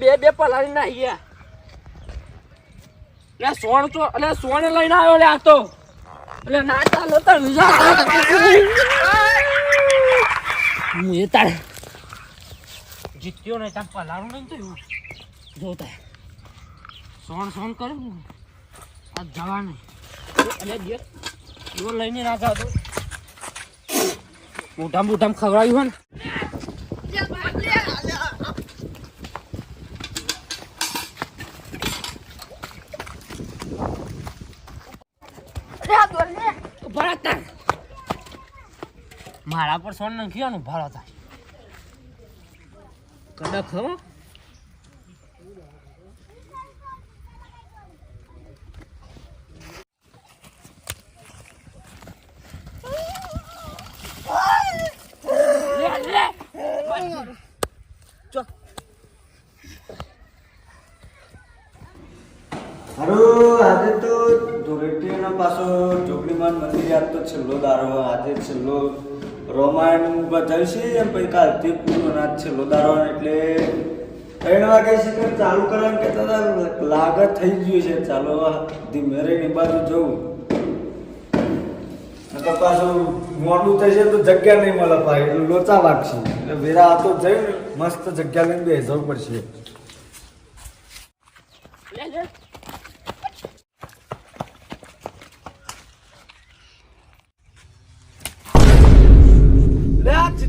બે બે પલાળી ના ગયા લે, સોણ તો અલે સોણ લઈને આવ્યો લે આ તો. એટલે ના ચાલો તો તારે જીત્યો નહીં ત્યાં પલાળું નહીં તો એવું જોતા સોણ સોણ કરે ને. આ જવા નહીં અલે જો લઈને ના જાતો મોટા મોટા ખવડાવ્યું હોય ને. તાર મારા પર સોન ભરત તાર કડક હો લે લે ચો હારું આજે તો ધૂળેટીનો પાછો ચોકડીમાં મંદિર આજ તો છેલ્લો દારો આજે છેલ્લો રોમાયણ બધાય છે એમ પછી કાલથી પૂરો આજ છેલ્લો દારો એટલે ત્રણ વાગે છે કે ચાલુ કરવાનું કહેતા હતા લાગત થઈ ગયું છે. ચાલો ધીમે રહીને બાજુ જવું. નકર પાછું મોડું થશે તો જગ્યા નહીં મળે પાછી એટલે લોચા વાગશે. એટલે વેરા આ તો જઈને મસ્ત જગ્યા લઈને બેસવું પડશે લે લે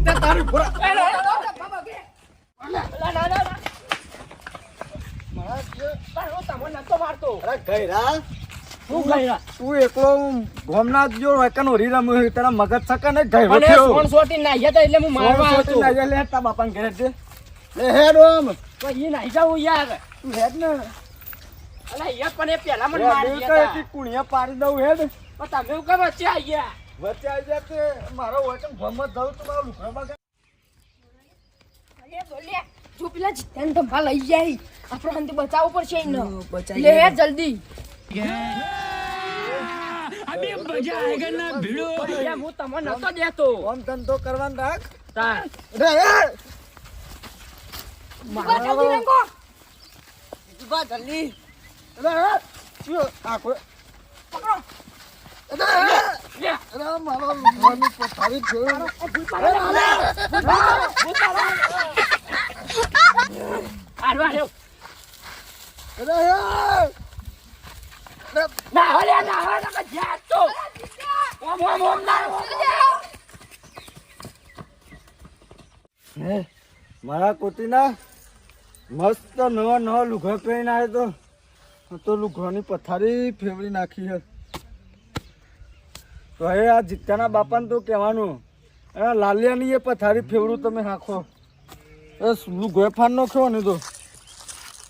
ચિત્તા તારી ગયરા તું એકલો ગોમના જો વેકન ઓરી રમ તારા મગજ સકે ને ગયરો થયો. એટલે હું મારવા લે તા બાપાને ઘરે દે. લે હેડ ઓમ તો એ નાઈ જાવું યાર. તું હેડ ને. અલા યાર પણ એ પેલા મને મારી ગયા કુણિયા પાડી દઉં હેડ. પણ તમે કેમ વચ્ચે આવી ગયા? વચ્ચે આવી જાય તે મારો વેકન ગમત દઉં તો મારો લુકડા બાગે અરે બોલ્યા જો પેલા જીત્યાને ધંભા લઈ જાય. આપણે બચાવવું પડશે એને. લે હેડ જલ્દી. યાર, હું તમને નતો દેતો. ઓમ ધંધો કરવાનું રાખ. તાર. રે હેડ જલ્દી જલ્દી. રે આખો પકડો. મારો કોટીના મસ્ત નવા નવા લુઘા પહેરીને આવ્યો તો. તો લુઘાની પથારી ફેવરી નાખી છે. તો હવે આ જીત્યાના બાપાને તો કહેવાનું. એ લાલિયાની એ પથારી ફેવડું તમે નાખો બસ ગોયફાન નો નાખ્યો ને તો.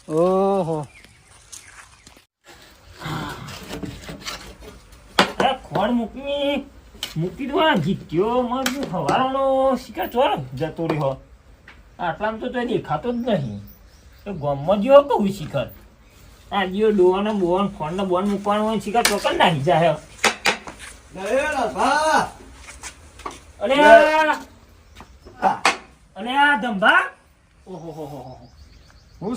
ઓહો. ખોળ મૂકી મૂકી દો, આ જીત્યો મારું હવારનો શિકાર ચોર જતો રહ્યો. આટલામાં તો તો દેખાતો જ નહીં. તો ગામમાં જેવો કહું શિખર આ જીઓ ડોવાનો બોન ફોનનો બોન મૂકવાનો હોય શિખર ચોકન નાખી જાય અને આ ધંભા ઓહો હો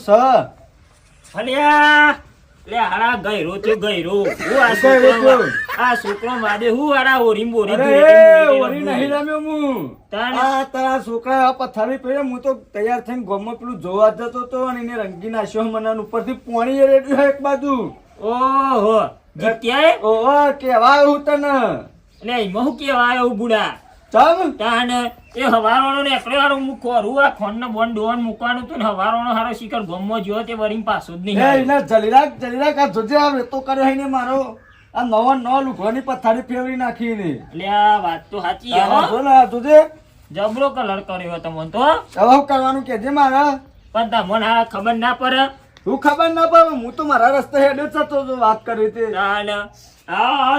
અને આ લે હારા ગયરો તે ગયરો. હું આ છોકરો આ છોકરો માદે હું હારા હોરી બોરી અરે ઓરી નહીં રમ્યો હું. તાને આ તારા છોકરા પથારી પહેરે હું તો તૈયાર થઈને ગોમમાં પેલું જોવા જતો હતો અને એને રંગી નાખ્યો મને ઉપરથી પોણી રેડ્યું એક બાજુ. ઓહો. જીત્યાએ ઓહો કેવા હું તને? એટલે એમાં હું કેવા આવ્યો બુડા. ચમ? તાન એ હવારોનો ને એકડે હારો મૂકો આ ખોન બોન ડોન મૂકવાનું તું ને હવારોનો હારો શિખર ગમો જ્યો તે વરીને પાછો જ નહીં એ ના જલીરાક જલીરાક આ જોજે આ વેતો કર્યો હે ને મારો. આ નવો નો લુગવાની પથારી ફેરવી નાખી ને એટલે આ વાત તો સાચી હો. બોલ આ જોજે. જબરો કલર કર્યો તમને તો. હવે કરવાનું કેજે મારા? પણ તમને ખબર ના પડે. હું ખબર ના પડે હું તો મારા રસ્તે હેડે જ જતો હતો વાત કરી હતી.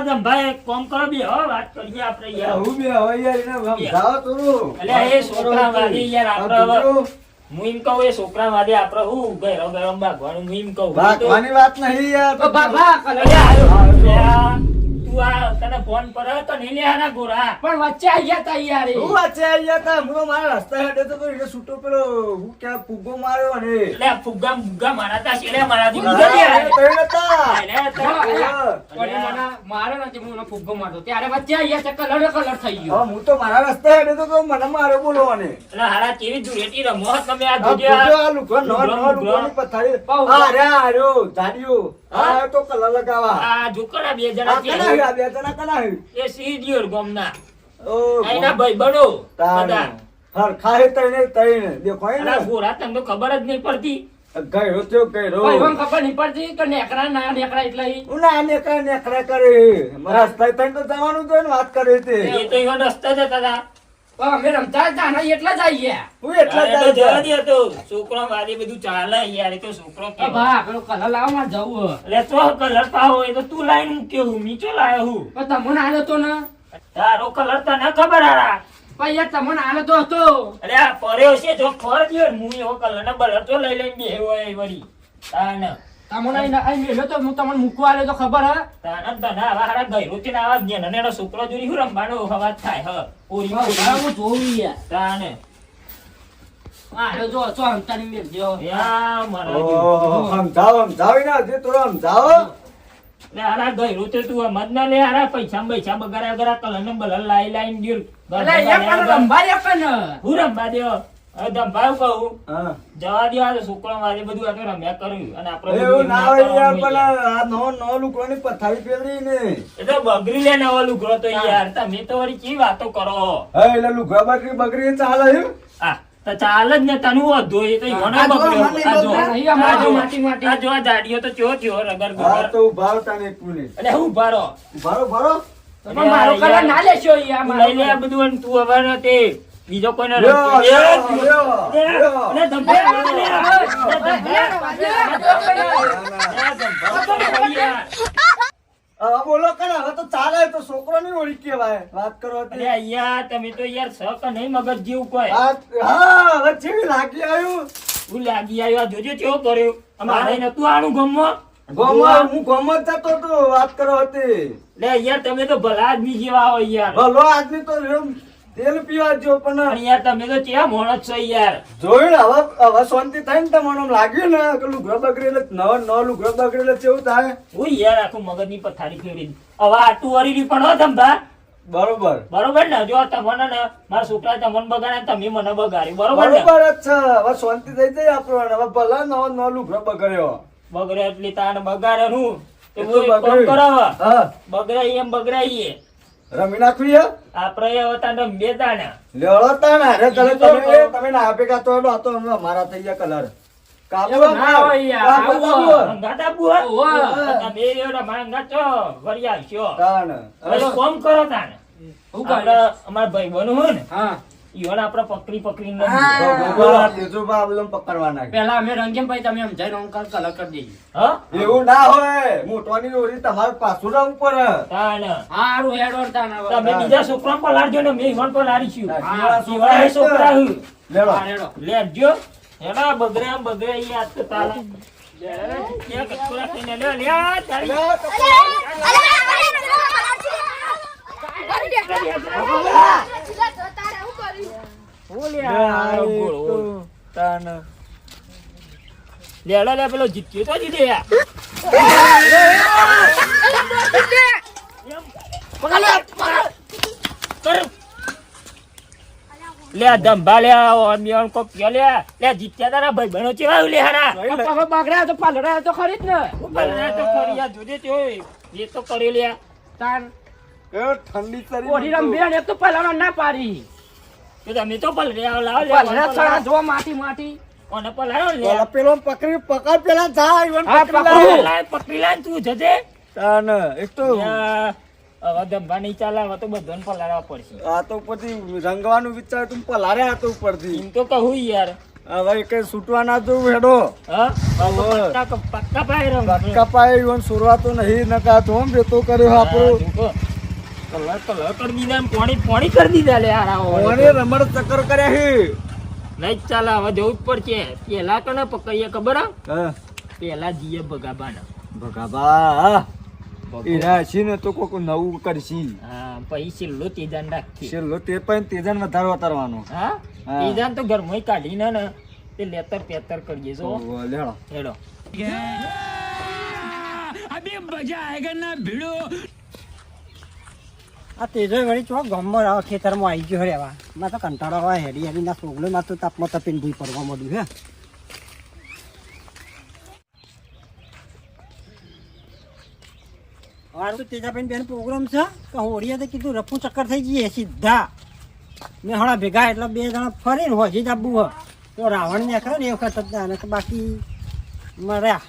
જંભાઈ કોમ કરો બી હવે વાત કરીએ આપણે યાર. હું બે હવે યાર એને સમજાવો થોડું અલ્યા, એ છોકરા વાળી યાર આપણે હું એમ કહું એ છોકરા માટે આપણે હું ભાગવાનું હું એમ કહું. ભાગવાની વાત નહીં યાર. ઓ, ભા, તું તું આ તને ફોન પર તો નહીં લે હારા ગોરા પણ વચ્ચે આઈ ગયા તા યાર હું વચ્ચે આવી ગયા તા? હું મારા રસ્તા હેડે તો તો છૂટો પેલો હું ક્યાં ફુગ્ગો માર્યો અને? એટલે ફુગ્ગા મુગ્ગા મારા તા મારે નથી હું ફુગ્ગો મારતો. ત્યારે વચ્ચે આઈ ગયા છે કલર કલર થઈ ગયો. હું તો મારા રસ્તા હેડે તો મને માર્યો બોલવાને એટલે હારા કેવી ધૂળેટી રમો તમે આ પથારી. આ રહ્યો, ધાર્યો. હા? તો કલર લગાવા આ જોકરા બે જણા કના છે. હે, આ બે જણા કના એ સીડીઓર ગામના. ઓ, એના ભાઈબંધો તાણ. બધા. હરખા હે તઈને તઈને. દેખો હે અને ગોરા તમને ખબર જ નહીં પડતી ગયો થયો. ભાઈ ખબર નહીં પડતી કે નેકરા ના નેકરા એટલે ઈ. ના નેકરા નેકરા કરે રસ્તા તઈને તો જવાનું તો વાત કરે તે એ તો રસ્તા જતા હતા અમે રમતા હતા ને એટલા જ આઈ હું એટલા અરે તો જવા જાય દે તો. છોકરો વાદે બધું ચાલે યાર તો છોકરો આ કેવો. પેલો કલર લાવો જવું એટલે તો કલર પાવો એ તો તું લાઈન મૂક્યો હું મીચો લાયો હું. પણ તમને આલો તો ને. તારો કલર તને ખબર હારા પણ યાર તમને આલો તો હતો. અરે આ પર્યો છે જો ફર દ્યો હું એવો કલર ને બલર તો લઈ લઈને બેહ્યો હોય વળી. તાને. તમને આઈ આઈ મેલ્યો તો હું તમને મૂકવા આલ્યો તો ખબર હે? તાને તને આવા હારા ગયરો થી આવા જ્ઞાન અને એનો છોકરો જોડી હું રમવાનો અવાજ થાય હ? ઓરી બહુ હું જોઉં યાર. તાને આ આલ્યો જો છો અંતાની મેલ્યો. યા મારા ઓહો, સમજાવો સમજાવી ના હજી થોડો સમજાવો લે હારા ગયરો તે તું મત ના લે આરા પૈસા પૈસા બગાડ્યા બગાડ્યા કલર બલન લાઈ લાઈન દ્યો એટલે એ પણ રંભા લે હું રમવા દ્યો હવે કહું જવા દ્યો આ છોકરો વાદે બધું આ રમ્યા કર્યું અને આપણે એવું ના હોય યાર પણ આ નવો નવો લુગડોની પથારી પહેરી ને. એ તો બગડી લે નવો લુગડો તો યાર તમે તો વળી કેવી વાતો કરો? હા એટલે લુગડા બગડી બગડી ચાલે તો ચાલ જ ને તનું વધો એ તો બગડ્યો. આ જો, માટી, માટી. આ જો આ તો ચો થયો રગર હા તો ઊભા રહો તને એક મિનિટ. એટલે હું ઊભા રહો. ઊભા રહો, ઊભા રહો. પણ મારો કલર ના લેશો યાર લઈ લે આ બધું તું હવે ને તે બીજો કોઈને કરી. હવે તો ચાલે તો છોકરો ઓળી કેવાય વાત કરો અરે તમે તો યાર શક નહીં મગજ જેવું કોઈ હા હવે ચેવી લાગી આવ્યું હું લાગી આવ્યો આ જોજો કેવો કર્યો અમારે નતું આનું ગમમાં ગોમાં હું ગોમાં જ જતો તો વાત કરો હતી લે યાર તમે તો ભલા આદમી જેવા હોય યાર ભલો આદમી તો તેલ પીવા જો પણ યાર તમે તો કેવા માણસ છો યાર. જોયું ને હવે હવે શાંતિ થાય ને તમને લાગ્યું ને કે લુગડો બગડે એટલે નવો નવો લુગડો બગડે એટલે કેવું થાય. હું યાર આખું મગજની પથારી દીધી. હવે આટલું વરી પણ હો ધંધા બરોબર. બરોબર ને? જો તમને ને મારા છોકરા તમને બગાડે ને તમે મને બગાડ્યું બરોબર બરોબર જ છે. હવે શાંતિ થઈ જાય આપણને. હવે ભલે નવો નવો લુગડો બગડ્યો. બગડે એટલે તાને બગાડે હું. તો બગડે બગડ્યું. એમ બગડાઈએ. રમી નાખવી આપણે તાને. તમે તમે ના આપે કાતો તો થઈ ગયા કલર. કાપો ના હોય યાર, કાપો, આવું. તમે મારા છો આવશો તાણ. હવે કોમ કરો તાને હું? આપણે અમારા ભાઈ બનવું હોય ને હા. ઈવોને આપણે પકડી પકડીને પકડવાના. પેલા અમે રંગીન ભાઈ તમે સમજાય રંગ કલર કલર કરી દઈએ હ એવું ના હોય મોટવાની દોરી તમારે પાછું રંગ પર તાને હારું ઓર તાને તમે બીજા છોકરા લાડજો ને મેં ઈવોને પલાળીશું હા, ઈવોના એ છોકરા હું. લેડો લેડજો એના બગડે આમ બગડે ઈ આજ તો તાલે કચરા લે લે લ્યો, તારી. લે, પેલો જીત્યો તો જીતે યાર. લે ધંભા લે ઓન બેન કોક કે લે. લે જીત્યા તારા ભાઈ બહેનો ચેવા લે. હારા હવે તો પાલડા તો ખરી જ ને. તો કરી આ જોજે તે એ તો કરી લે. ઠંડી તરી ઓઢી રંભી ને એક તો પહેલા ના પાડી. તો તમે તો પલ લાવ લે પહેલા જો માટી માટી. કોને પલાયો લે. પેલો પકડી પકડ પેલા જાય ઈવન પકડી પકડું. લાય. લાય પકડી લાય તું જજે. તાણ. એક તો હવે ધંભા નહીં ચાલે તો બધાને પલાળવા પડશે. આ તો પછી રંગવાનું વિચાર તું પલારે આ તો ઉપરથી. એમ તો કહું યાર. હવે કઈ છૂટવા ના જવું હેડો. પક્કા પક્કા પાય ઈવન સુરવાતો નહીં નકા તો આમ બેતો કર્યો આપણું. કલર કલર દીધા એમ પોણી પોણી કરી દીધા લે હારા મને રમણ ચક્કર કર્યા હે. નહીં જ ચાલે હવે જવું જ પડશે. પેલા કને પકડીએ ખબર આ હા. પેલા જીએ ભગાબાના. ભગાબા. એ રાશી ને તો કોક નવું કરશી. હા પછી છેલ્લો તેજાન રાખીએ. છેલ્લો તે પણ તેજાન વધારો ઉતારવાનો. હા. તેજાન તો ઘરમાં કાઢીને ને તે લેતર પેતર કરીએ છો ઓહો, લેડો હેડો. આ તેજો વળી ચો ગમમાં આવો ખેતરમાં આવી ગયો રેવા માં તો કંટાળો આવે હેડી હેડી ના સોગલો માં તો તાપમાં તપીને ભૂઈ પડવા મળ્યું હે હારું તો તેજાબેન બેન પ્રોગ્રામ છે કે હોળીએ તો કીધું રફુ ચક્કર થઈ જઈએ સીધા. મેં હણા ભેગા એટલે બે જણા ફરીને હોજી જ જાબુ હોય તો રાવણ ને ખરો ને એ વખત જ ના, બાકી મર્યા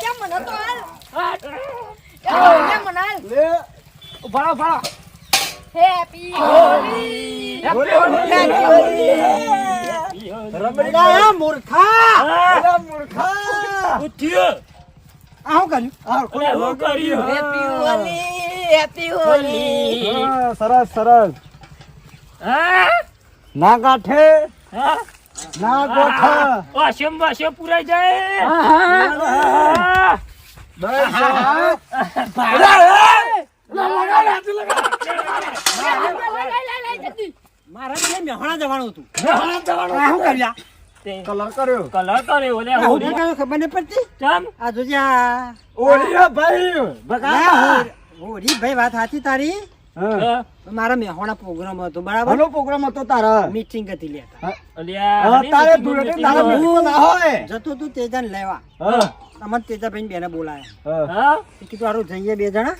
કેમ મને તો હાલ કેમ મને હાલ લે ઊભા રહો, ઊભા રહો. હેપી હોલી રમણીલા મૂર્ખા. મૂર્ખા. ઉઠ્યો. આ કર્યું? આ કર્યું? હેપી હોલી હેપી હોલી સરસ સરસ. ના ગાંઠે. ના ગોઠા. વાસમ વાસમ પુરાઈ જાય. હા. મારે બે જવાનું હતું આ શું કર્યા કલર કર્યો કલર કર્યો લે આ હોળી હોળી કર્યો ખબર નહીં પડતી ચમ આ જોજે આ ભાઈ ના, બગા હોળી- હોળી ભાઈ વાત સાચી તારી. મારા મેહોણા પ્રોગ્રામ હતો બરાબર આનો પ્રોગ્રામ હતો. તારા મીટિંગ હતી લેતા અલ્યા તારે ના હોય જતો તું તેજન લેવા. હા તમને તેજાભાઈ બેને બોલાયા. હા. હા? કીધું હારું જઈએ બે જણા.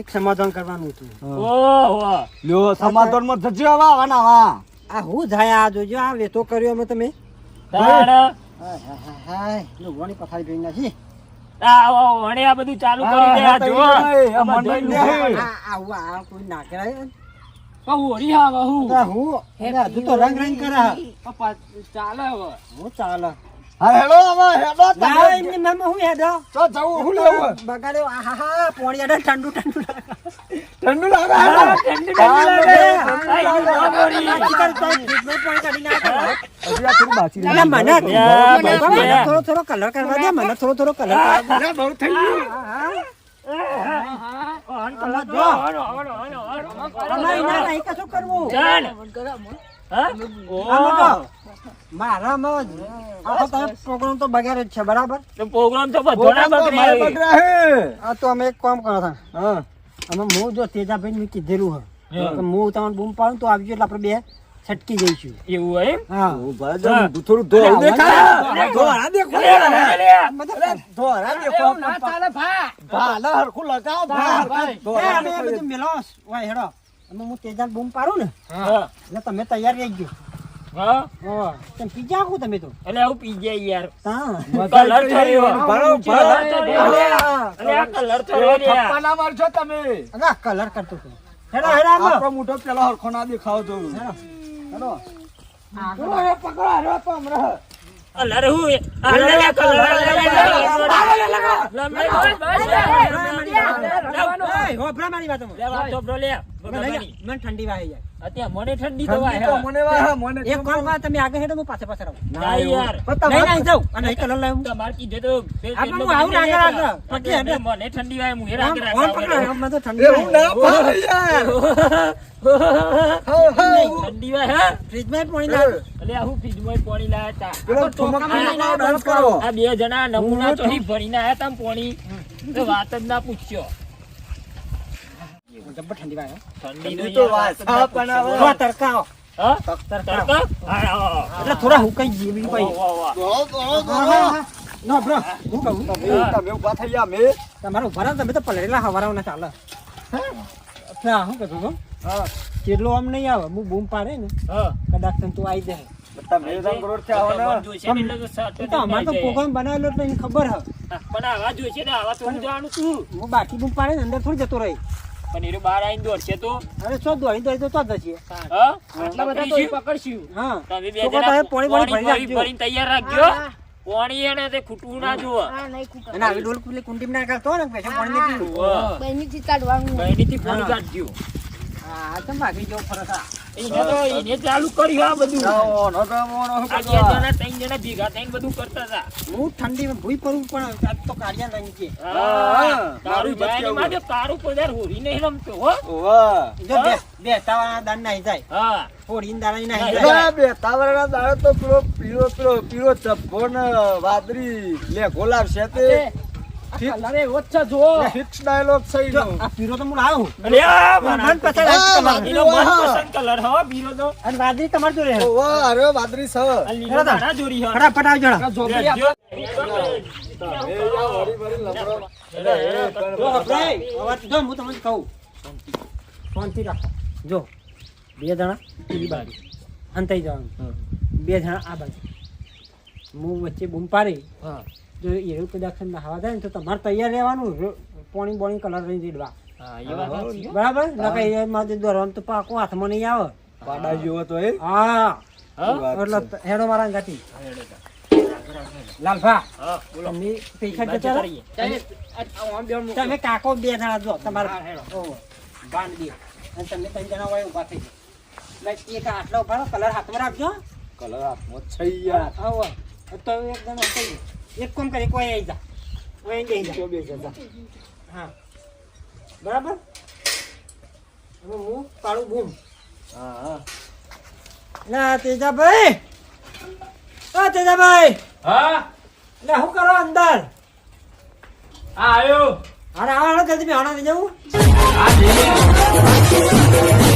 એક સમાધાન કરવાનું હતું. ઓહો. લ્યો સમાધાનમાં જજો આવા આવાના આવા આ હું જાય આ જોજો આ વેતો કર્યો અમે તમે. હા હાય. પથારી નાખી. આ વણે આ બધું ચાલુ કરી દે આ જો આ આ મંડળ બધું ને. આ આવું આ કોઈ ના હોળી આવે હું? હું હજુ તો રંગ રંગ કરે ચાલે હવે. હું ચાલે. હા હેલો આવા હેલો તમે એમની મામા હું હેડો તો જવું હું લેવું બગાડ્યો આહાહા પોણી અડે ઠંડુ ઠંડુ લાગે લાગે. થોડું. થોડો થોડો કલર કરવા દે મને થોડો થોડો કલર બહુ થઈ ગયું કરવું મારામાં પ્રોગ્રામ તો બગાડ્યો જ છે બરાબર? તો તો બધો ના તો મારે બગડે. બગડ્યા હે આ તો અમે એક કામ કરો હા. અમે હું જો તેજાભાઈ મેં કીધેલું હા. હે. કે હું તમને બૂમ પાડું તો આવજો એટલે આપણે બે છટકી જઈશું. એવું એમ? હા. થોડું દેખો દેખો ભા. હરખું લગાવો મેલો હેડો. અમે હું તેજાને બૂમ પાડું ને એટલે તમે તૈયાર રહી ગયો. પીજા આખું તમે તો? યાર. હા. કલર મારશો તમે. ના કલર કરતો હતો. હેડા હેડો. આપણો મોટો પેલો હરખો ના દેખાવ હેલો પકડો હારો તો હમણાં. કલર હું? કલર, એ, હોભરા મારી વાત. મને ઠંડી વાય જાય અત્યારે મને ઠંડી તો વાય તો મને વાહ મને એક કામ કરો તમે આગળ હેડો હું પાછળ પાછળ આવું ના યાર. નહીં નહીં જાઉં અને અહીં કલર લાવું તમારે કીધું તો બે- આપણે હું આવું આગળ આગળ. બે- હેડે. મને ઠંડી વાય હું હેર આગળ આમ પકડો આગળ. તો ઠંડી એવું ના પાડે યાર. હઉ, હઉ. ઠંડી વાય હે. ફ્રીજમાં પાણી લાવ. એટલે આવું ફ્રીજમાં પાણી લાયા તા. પેલો ઠુમકનો ડાન્સ કરો. આ બે જણા નમૂના તો અહીં ભરીને આયા તા પાણી. તો વાત જ ના પૂછ્યો. જબ્બર ઠંડી વાય ઠંડી તો વાસા પણ થોડા તડકાઓ. એટલે થોડા હુકાઈ બીજું કઈ. ના બ્રો હું કહું? તમે તમે થઈ ગયા મેં તમારે ઊભા રહો તમે તો પલળેલા હવારાઓના ચાલે. હા. હું કહું છું કેટલો આમ નહીં આવે હું બૂમ પાડે ને કદાચ તને તું આવી જાય. બાકી બૂમ પાડે ને અંદર થોડી જતો રહી. પણ એરો બહાર આવીને દોડશે તો? અરે ચો દોડી દોડી તો તો જશે હા. આટલા બધા તો પકડશું. હા. તમે બે જણા પોણી પાણી ભરી તૈયાર રાખજો. પાણી એને તે ખૂટવું ના જુઓ. અને આવી ડોલ પેલી કુંડી ના કરતો ને પછી પાણી નીકળ્યું બહેની થી કાઢવાનું બહેની થી પાણી કાઢજો. હા તો માગી જો ફરક? આ. એને ચાલુ કર્યું આ બધું. તો મોનો આ બે બધો. જણા ત્રણ જણા ભેગા થઈને બધું કરતા હતા. હું ઠંડીમાં ભૂઈ પડવું પણ આજ તો કાઢ્યા નહીં છે તારું તારું જાય માટે તારું કોઈ હોરી નહીં રમતો હો. જો બે દાન નાહી જાય. હા. હોળીની દાડા નાહી નાહી જાય. અલા, બે તો પેલો પીળો પેલો પીળો ચપ્પો ને વાદળી લેઘો લાવશે તે કલર એવો જ ફિક્સ ડાયલોગ છે જો, એનો. આ પીરો તો હું લાવું અરે મન પસંદ આ વાહ, કલર. એનો મનપસંદ કલર હો બીરો તો. અને વાદળી તમારે જોડે અરે લીલો ફટાફટ. એ એ. જો હું તમને કહું. શાંતિ રાખો. જો બે જણા પેલી બાજુ. અંતાઈ જવાનું. બે જણા આ બાજુ. હું વચ્ચે બૂમ પાડી. હા. જો એવું કદાચ નહાવા જાય ને તો તમારે તૈયાર રહેવાનું. પોણી પોણી બોણી કલર નહીં રેડવા હા એ વાત સાચી હો. બરાબર? નકર એ માથે દોરવાનું તો પાકો હાથમાં નહીં આવે. પાડા જેવો તો એ હા. એટલે હેડો મારા ગાતી લાલભા તમે પૈસા જતા કાકો બે જણા જો તમારા બાંધ અને તમે ત્રણ જણા હોય ઊભા થઈ જાઓ. એક આટલો ઊભા કલર હાથમાં રાખજો. કલર હાથમાં યાર. આવો. તો એક જણો એક કામ કરી? કોઈ આવી જા. કોઈ આવી જા બે જા. હા. બરાબર? હવે હું કાળું બૂમ. હા હા. ના તેજાભાઈ. ઓ તેજાભાઈ. હા? એટલે શું કરો અંદર? હા આવ્યો. અરે આવો જલ્દી બેહાડો જવું આ જઈએ.